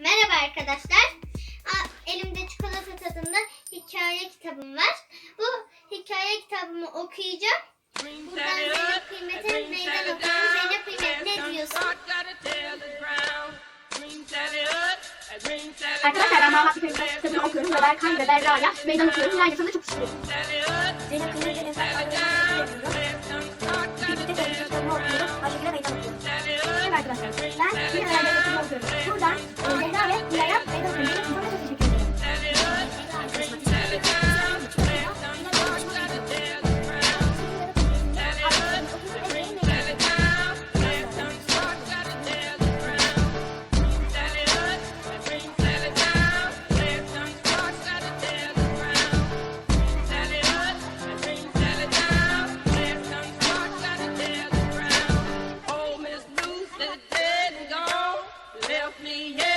Merhaba arkadaşlar. Elimde çikolata tadında hikaye kitabım var. Bu hikaye kitabımı okuyacağım. Buradan Zeynep Kıymet'e meydan okuyorum. Zeynep Kıymet ne diyorsun? Arkadaşlar ben Mahmut Hikmet'in kitabını okuyorum ve Berkay ve Berra'ya meydan okuyorum. Hilal Yasa'nı çok istiyorum. Zeynep Kıymet'in kitabını okuyorum. Ayşegül'e meydan okuyorum. Evet arkadaşlar ben Yeah.